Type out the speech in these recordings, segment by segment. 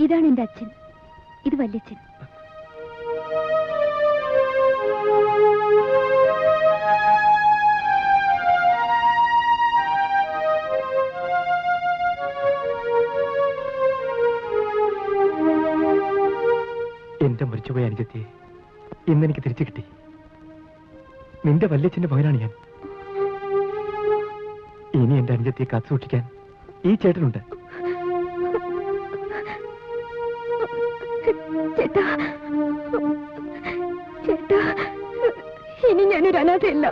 ഇതാണ് എന്റെ അച്ഛൻ. ഇത് വല്യച്ഛൻ. എന്റെ മരിച്ചുപോയ അനുജത്തിയെ ഇന്നെനിക്ക് തിരിച്ചു കിട്ടി. നിന്റെ വല്യച്ഛന്റെ മകനാണ് ഞാൻ. ഇനി എന്റെ അനുജത്തിയെ കാത്തു സൂക്ഷിക്കാൻ ഈ ചേട്ടനുണ്ട്. ചേട്ടാ. ചേട്ടാ ഇനി ഞാനൊരു അനാഥയല്ല.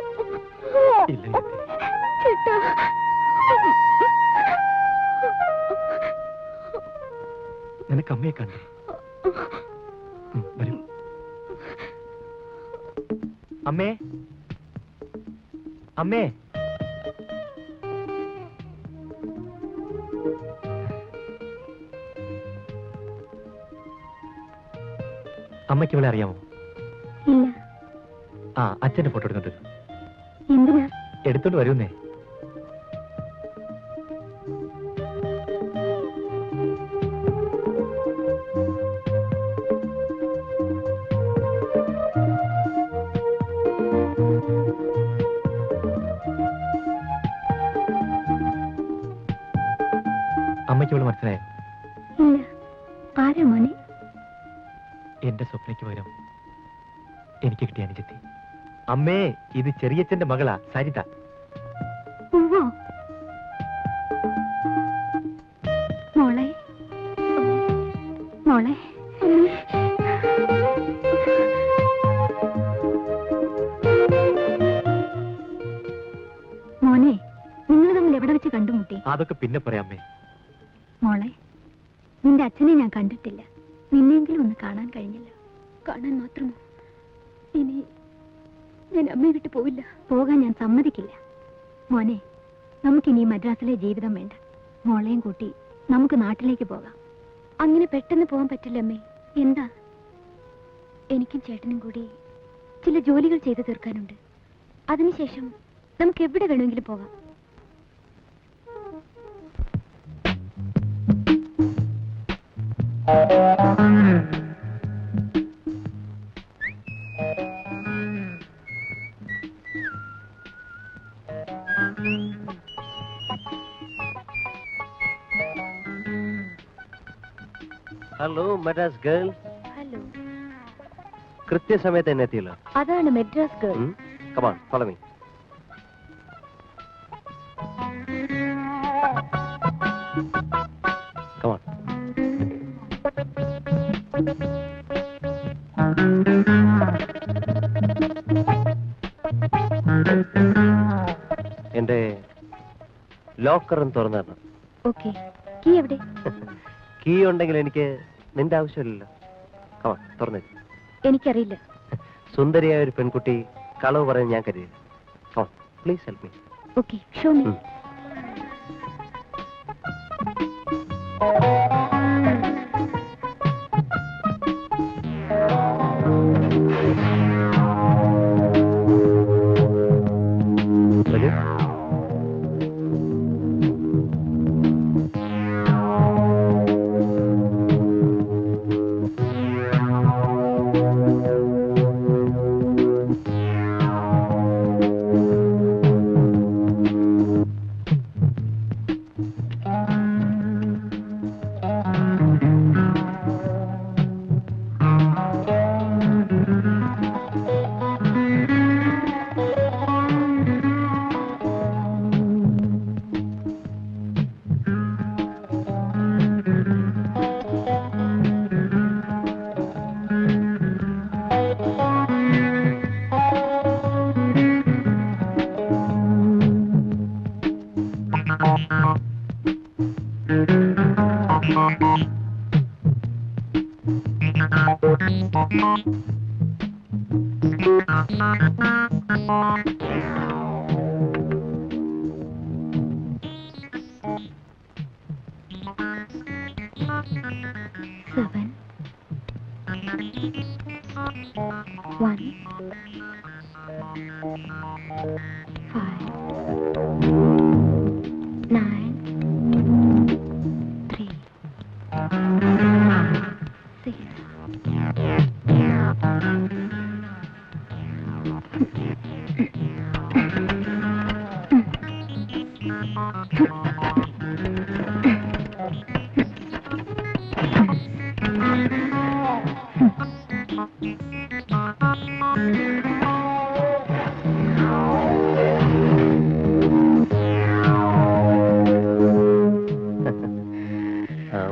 ചേട്ടാ. നിനക്ക് അമ്മയെ കണ്ടു? വരൂ. അമ്മേ. അമ്മേ. അമ്മയ്ക്ക് ഇവളെ അറിയാമോ ഇല്ല. ആ അച്ഛന്റെ ഫോട്ടോ എടുത്തോണ്ട്. എന്തിനാ? എടുത്തോണ്ട് വരുന്നേ. സ്വപ്നയ്ക്ക് പകരം എനിക്ക് കിട്ടിയ അനുജത്തി. അമ്മേ ഇത് ചെറിയച്ഛന്റെ മകളാ സരിത. ഉവ്വോ. മോളെ. മോളെ. മോനെ നിങ്ങൾ തമ്മിൽ എവിടെ വെച്ച് കണ്ടുമുട്ടി? അതൊക്കെ പിന്നെ പറയാം അമ്മേ. മോളെ നിന്റെ അച്ഛനെ ഞാൻ കണ്ടിട്ടില്ല. നിന്നെങ്കിലും ഒന്ന് കാണാൻ കഴിഞ്ഞല്ലോ. കാണാൻ മാത്രമോ? ഇനി ഞാൻ അമ്മയെ വിട്ടു പോവില്ല. പോകാൻ ഞാൻ സമ്മതിക്കില്ല. മോനെ നമുക്കിനി മദ്രാസിലെ ജീവിതം വേണ്ട. മോളെയും കൂട്ടി നമുക്ക് നാട്ടിലേക്ക് പോകാം. അങ്ങനെ പെട്ടെന്ന് പോകാൻ പറ്റില്ല അമ്മേ. എന്താ? എനിക്കും ചേട്ടനും കൂടി ചില ജോലികൾ ചെയ്തു തീർക്കാനുണ്ട്. അതിനുശേഷം നമുക്ക് എവിടെ വേണമെങ്കിലും പോകാം. ഹലോ മദ്രാസ് ഗേൾ ഹലോ കൃത്യസമയത്ത് തന്നെ എത്തിയല്ലോ. അതാണ് Madras girl come on follow me come on എന്റെ ലോക്കറും തുറന്നു തരണം ഓക്കെ കീ എവിടെ? കീ ഉണ്ടെങ്കിൽ എനിക്ക് നിന്റെ ആവശ്യമില്ലല്ലോ. തുറന്നേ എനിക്കറിയില്ല. സുന്ദരിയായ ഒരു പെൺകുട്ടി കളവ് പറയാൻ ഞാൻ കരുതിയില്ല come on please help me okay show me Bye. Thank you. Uh,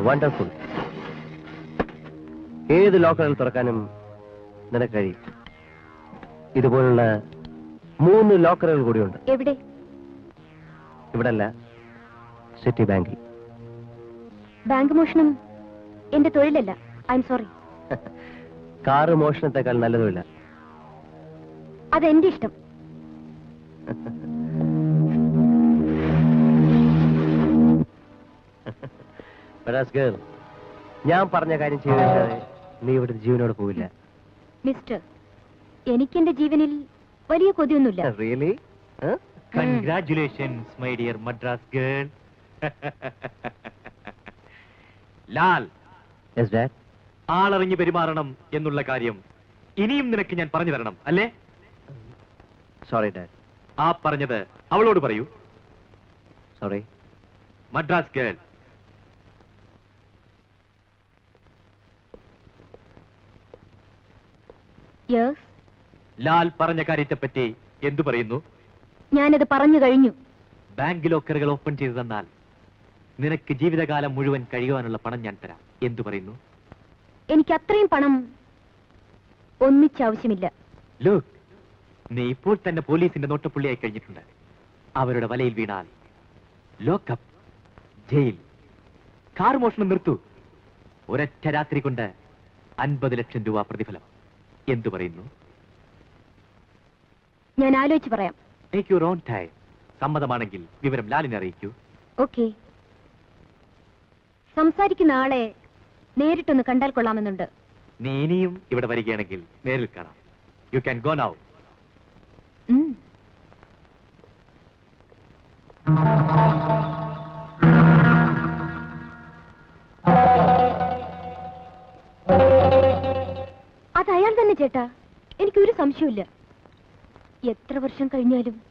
wonderful. ഏത് ലോക്കറിൽ തുറക്കാനും നിനക്ക് കഴിയും ഇതുപോലുള്ള മൂന്ന് ലോക്കറുകൾ കൂടിയുണ്ട്. എവിടെ? ഇവിടെ അല്ല സിറ്റി ബാങ്കിൽ. ബാങ്ക് മോഷണം എന്റെ തൊഴിലല്ല. ഐ എം സോറി കാറ് മോഷണത്തെക്കാൾ നല്ല തൊഴില അതെന്റെ ഇഷ്ടം. ഞാൻ പറഞ്ഞ കാര്യം ചെയ്താൽ നീ ഇവിടെ ജീവനോട് പോവില്ല. മിസ്റ്റർ എനിക്ക് എന്റെ ജീവനിൽ വലിയ കൊതിയൊന്നുമില്ല. Really congratulations my dear Madras girl Lal. Yes dad ആളറിഞ്ഞ് പെരുമാറണം എന്നുള്ള കാര്യം ഇനിയും നിനക്ക് ഞാൻ പറഞ്ഞു തരണം അല്ലേ? സോറി ഡാഡ് ആ പറഞ്ഞത് അവളോട് പറയൂ. സോറി മദ്രാസ് ഗേൾ ലാൽ പറഞ്ഞ കാര്യത്തെപ്പറ്റി എന്തു പറയുന്നു? ഞാനത് പറഞ്ഞു കഴിഞ്ഞു. ബാങ്ക് ലോക്കറുകൾ ഓപ്പൺ ചെയ്തു തന്നാൽ നിനക്ക് ജീവിതകാലം മുഴുവൻ കഴിയുവാനുള്ള പണം ഞാൻ തരാം. എന്തു പറയുന്നു? എനിക്ക് അത്രയും പണം ഒന്നിച്ചാവശ്യമില്ല നീ ഇപ്പോൾ തന്നെ പോലീസിന്റെ നോട്ടപ്പുള്ളിയായി കഴിഞ്ഞിട്ടുണ്ട്. അവരുടെ വലയിൽ വീണാൽ ലോക്കപ്പ് ജയിൽ കാർ മോഷണം നിർത്തു. ഒരൊറ്റ രാത്രി കൊണ്ട് അൻപത് ലക്ഷം രൂപ പ്രതിഫലം. എന്തു പറയുന്നു? ഞാൻ ആലോചിച്ച് പറയാം. ടേക്ക് യുവർ ഓൺ ടൈം സമ്മതമാണെങ്കിൽ വിവരം ലാലിനെ അറിയിക്കൂ. ഓക്കെ. സംസാരിക്കുന്ന ആളെ നേരിട്ടൊന്ന് കണ്ടാൽ കൊള്ളാമെന്നുണ്ട്. നീ ഇനിയും ഇവിടെ വരികയാണെങ്കിൽ നേരിൽ കാണാം. യു ക്യാൻ ഗോ നൗ ഉം. തന്നെ ചേട്ടാ എനിക്കൊരു സംശയമില്ല എത്ര വർഷം കഴിഞ്ഞാലും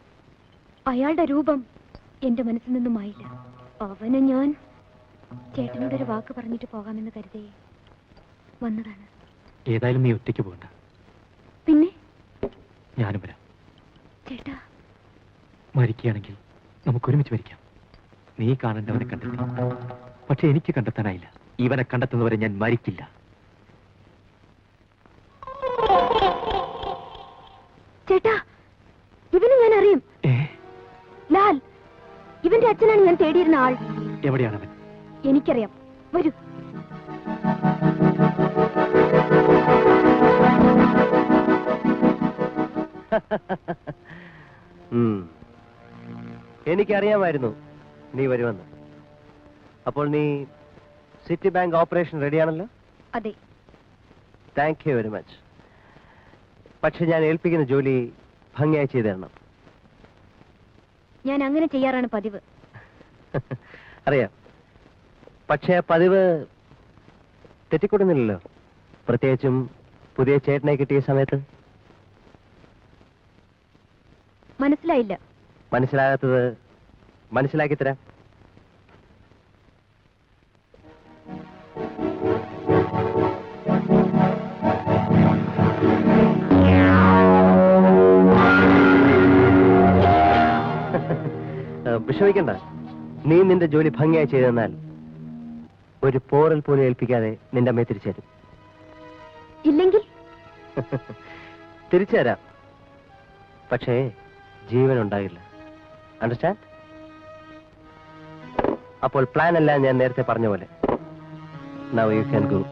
അയാളുടെ രൂപം എന്റെ മനസ്സിൽ നിന്നും മായില്ല. അവനെ ഞാൻ ചേട്ടനോടൊരു വാക്ക് പറഞ്ഞിട്ട് പോകാമെന്ന് കരുതേ വന്നതാണ്. ഏതായാലും നീ ഒറ്റയ്ക്ക് പോകണ്ട. പിന്നെ? ഞാനും വരാം. ചേട്ടാ. മരിക്കുകയാണെങ്കിൽ നമുക്ക് ഒരുമിച്ച് മരിക്കാം. നീ കാണേണ്ടവനെ കണ്ടെത്തി. പക്ഷെ എനിക്ക് കണ്ടെത്താനായില്ല. ഇവനെ കണ്ടെത്തുന്നവരെ ഞാൻ മരിക്കില്ല. അച്ഛനാണ് ഞാൻ തേടിയിരുന്ന ആൾ. എവിടെയാണവൻ? എനിക്കറിയാം. വരൂ. എനിക്കറിയാമായിരുന്നു നീ വരുമെന്ന്. അപ്പോൾ നീ സിറ്റി ബാങ്ക് ഓപ്പറേഷൻ റെഡിയാണല്ലോ? അതെ. താങ്ക് യു വെരി മച്ച് പക്ഷെ ഞാൻ ഏൽപ്പിക്കുന്ന ജോലി ഭംഗിയായി ചെയ്തു തരണം ഞാൻ അങ്ങനെ ചെയ്യാറാണ് പതിവ്. അറിയാം. പക്ഷേ ആ പതിവ് തെറ്റിക്കൊടുന്നില്ലല്ലോ. പ്രത്യേകിച്ചും പുതിയ ചേട്ടനെ കിട്ടിയ സമയത്ത്. മനസ്സിലായില്ല. മനസ്സിലാകാത്തത് മനസ്സിലാക്കി തരാം. വിഷമിക്കണ്ട. നീ നിന്റെ ജോലി ഭംഗിയായി ചെയ്തു തന്നാൽ ഒരു പോറൽ പോലും ഏൽപ്പിക്കാതെ നിന്റെ അമ്മയെ തിരിച്ചേരും. ഇല്ലെങ്കിൽ? തിരിച്ചേരാം. പക്ഷേ ജീവൻ ഉണ്ടാകില്ല. അണ്ടർസ്റ്റാൻഡ് അപ്പോൾ പ്ലാൻ എല്ലാം ഞാൻ നേരത്തെ പറഞ്ഞ പോലെ. Now you can go